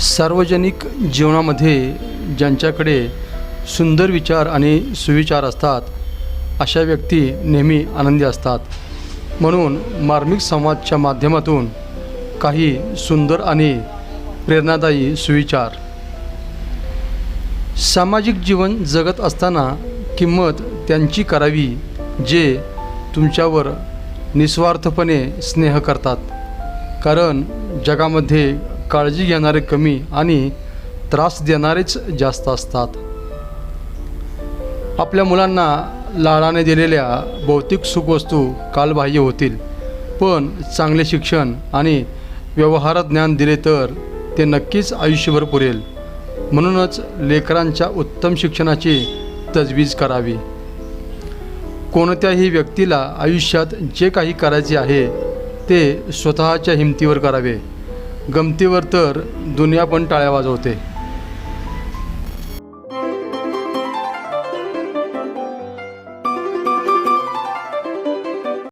सार्वजनिक जीवनामध्ये ज्यांच्याकडे सुंदर विचार आणि सुविचार असतात अशा व्यक्ती नेहमी आनंदी असतात. म्हणून मार्मिक संवादच्या माध्यमातून काही सुंदर आणि प्रेरणादायी सुविचार. सामाजिक जीवन जगत असताना किंमत त्यांची करावी जे तुमच्यावर निस्वार्थपणे स्नेह करतात. कारण जगामध्ये काळजी घेणारे कमी आणि त्रास देणारेच जास्त असतात. आपल्या मुलांना लाडाने दिलेल्या भौतिक सुखवस्तू कालबाह्य होतील पण चांगले शिक्षण आणि व्यवहार ज्ञान दिले तर ते नक्कीच आयुष्यभर पुरेल. म्हणूनच लेकरांच्या उत्तम शिक्षणाची तजवीज करावी. कोणत्याही व्यक्तीला आयुष्यात जे काही करायचे आहे ते स्वतःच्या हिमतीवर करावे. गमतीवर तर दुनिया पण टाळ्या वाजवते.